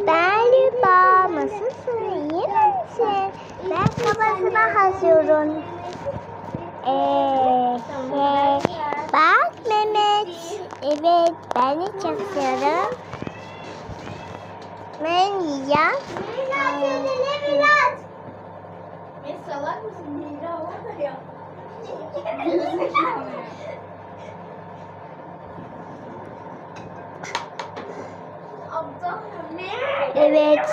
Merhaba, nasılsın? İyi misin? Ben kafasına hazıyorum. Ee, şey, bak Mehmet. Evet, ben de çok seviyorum. Ben yiyeceğim. Ne salak mısın? Mira var da ya. Aptal ne? Evet.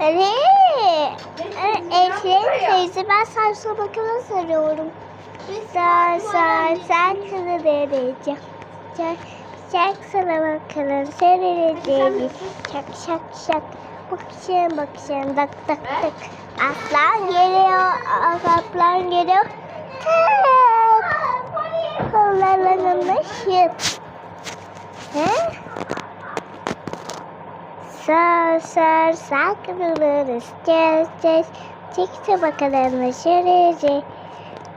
Evet. Eşeğin teyze ben saçma bakımına sarıyorum. Sar sar sen kılı derece. Çak çak sana bakalım seyredeceğiz. Şak şak şak. Bakışın bakışın dak dak dak. Aslan geliyor. Aslan geliyor. Tak. Kollarına şıp. He? Sar sar saklanırız. Gez gez. Çıktı bakalım şuraya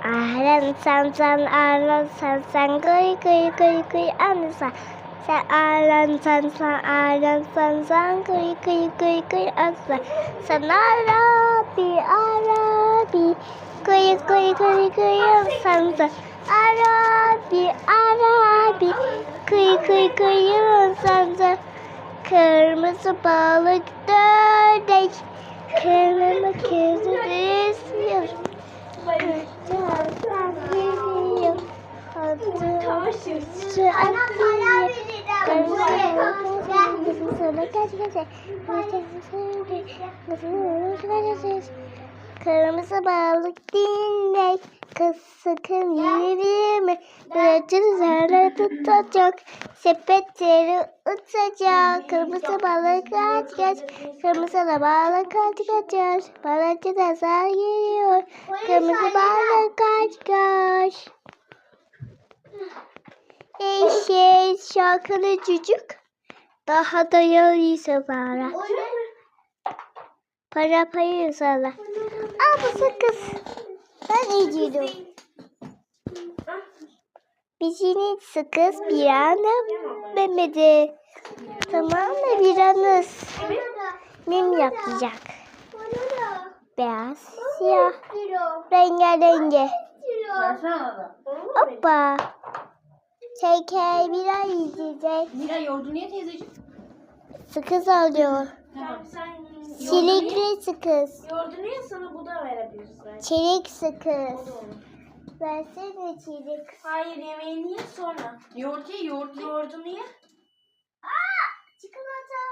Ahlan san san ahlan san san. Gıy gıy gıy gıy. Ansa Sen ahlan san san ahlan san san. Gıy gıy gıy gıy. Ansa Sen arabi arabi. Gıy gıy gıy gıy. San san. Arabi arabi. Gıy gıy san san Kırmızı balık dönek Kırmızı kızı esiyor Kırmızı balık dinle Kız sakın yerime Bırakır zarı tutacak Sepetleri uçacak Kırmızı balık kaç kaç Kırmızı da balık kaç kaçar Balıkçı da zar geliyor Kırmızı balık kaç kaç Eşeğin şarkılı çocuk Daha da yarıysa para Para payı sana Al bu sakız Ben eciyorum Bizini sakız bir anda Mehmet'i Tamam mı? Bir anız. Mim yapacak. Beyaz siyah. Rengarengi. Hoppa. Şeker bir ay yiyecek Mira yoğurdu niye teyzeciğim? Sakız alıyor. Tamam. Sen Çilekli sakız. Yoğurdu niye sana diyoruz zaten. Çelik sakız. Versene çelik. Hayır yemeğini ye sonra. Yoğurt ye yoğurt ye. Yoğurdunu ye. Aa, çikolata.